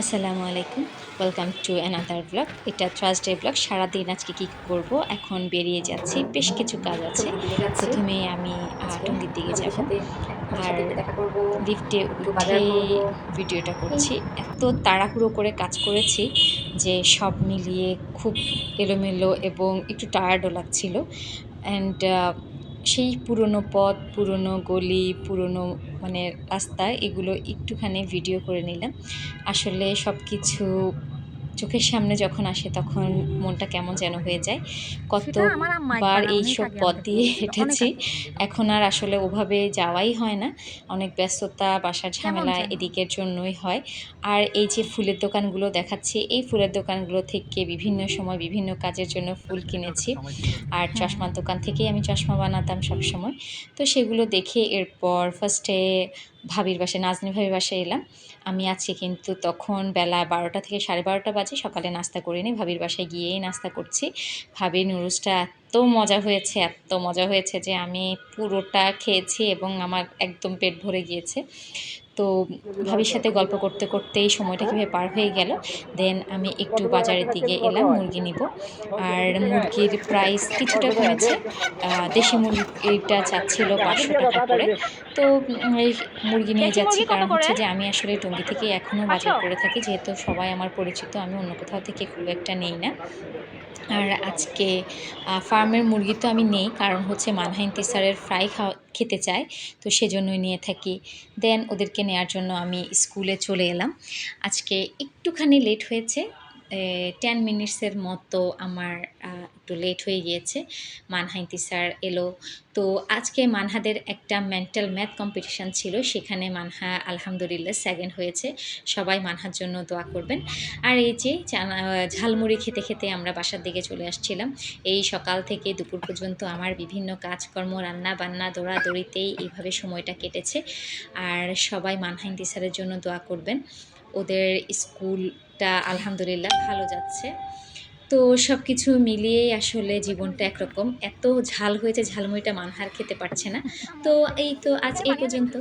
আসসালামু আলাইকুম। Welcome to another blog এটা থার্সডে ব্লগ সারাদিন আজকে কী করব? এখন বেরিয়ে যাচ্ছি। বেশ কিছু কাজ আছে। প্রথমে আমি টঙ্গীর দিকে যাব। আর লিফটে উঠে ভিডিওটা করছি। এত তাড়াহুড়ো করে কাজ করেছি যে সব মিলিয়ে খুব এলোমেলো এবং একটু টায়ার্ডও লাগছিল। অ্যান্ড সেই পুরনো পথ, পুরনো গলি, পুরনো মানে রাস্তা এগুলো একটুখানি ভিডিও করে নিলাম। আসলে সব কিছু চোখের সামনে যখন আসে তখন মনটা কেমন যেন হয়ে যায়। কতবার একবার এই সব পথ দিয়ে হেঁটেছি এখন আর আসলে ওভাবে যাওয়াই হয় না। অনেক ব্যস্ততা বাসার ঝামেলা এদিকের জন্যই হয়। আর এই যে ফুলের দোকানগুলো দেখাচ্ছি এই ফুলের দোকানগুলো থেকে বিভিন্ন সময় বিভিন্ন কাজের জন্য ফুল কিনেছি। আর চশমার দোকান থেকেই আমি চশমা বানাতাম সব সময় তো সেগুলো দেখে এরপর ফার্স্টে ভাবির বাসায় নাজনি ভাবির বাসায় এলাম। আমি আছি কিন্তু তখন বেলা বারোটা থেকে সাড়ে বারোটা বাজে, সকালে নাস্তা করিনি ভাবির বাসায় গিয়েই নাস্তা করছি। ভাবির নুরুজটা এত মজা হয়েছে, এত মজা হয়েছে যে আমি পুরোটা খেয়েছি এবং আমার একদম পেট ভরে গিয়েছে। তো ভাবির সাথে গল্প করতে করতেই সময়টা কীভাবে পার হয়ে গেল। দেন আমি একটু বাজারের দিকে এলাম মুরগি নিব। আর মুরগির প্রাইস কিছুটা কমেছে। দেশি মুরগিটা চাচ্ছিল পাঁচশো টাকা করে। তো এই মুরগি নিয়ে যাচ্ছি। কারণ হচ্ছে যে আমি আসলে টঙ্গি থেকে এখনও বাজার? করে থাকি। যেহেতু সবাই আমার পরিচিত আমি অন্য কোথাও থেকে খুব একটা নেই না। আর আজকে ফার্মের মুরগি তো আমি নেই। কারণ হচ্ছে মানহাইন তিসারের ফ্রাই খাওয়া খেতে চায়, তো সেজন্যই নিয়ে থাকি। দেন ওদেরকে নেয়ার জন্য আমি স্কুলে চলে এলাম। আজকে একটুখানি লেট হয়েছে টেন মিনিটসের মতো আমার একটু লেট হয়ে গিয়েছে। মানহাইতি স্যার এলো। তো আজকে মানহাদের একটা মেন্টাল ম্যাথ কম্পিটিশান ছিল। সেখানে মানহা আলহামদুলিল্লাহ সেকেন্ড হয়েছে। সবাই মানহার জন্য দোয়া করবেন। আর এই যে ঝালমুড়ি খেতে খেতে আমরা বাসার দিকে চলে আসছিলাম। এই সকাল থেকে দুপুর পর্যন্ত আমার বিভিন্ন কাজকর্ম, রান্না বান্না, দৌড়াদৌড়িতেই এইভাবে সময়টা কেটেছে। আর সবাই মানহাইন স্যারের জন্য দোয়া করবেন। ওদের স্কুলটা আলহামদুলিল্লাহ ভালো যাচ্ছে। তো সব কিছু মিলিয়েই আসলে জীবনটা একরকম। এত ঝাল হয়েছে, ঝালমুড়িটা মানহার খেতে পারছে না। তো এই তো আজ এই পর্যন্ত।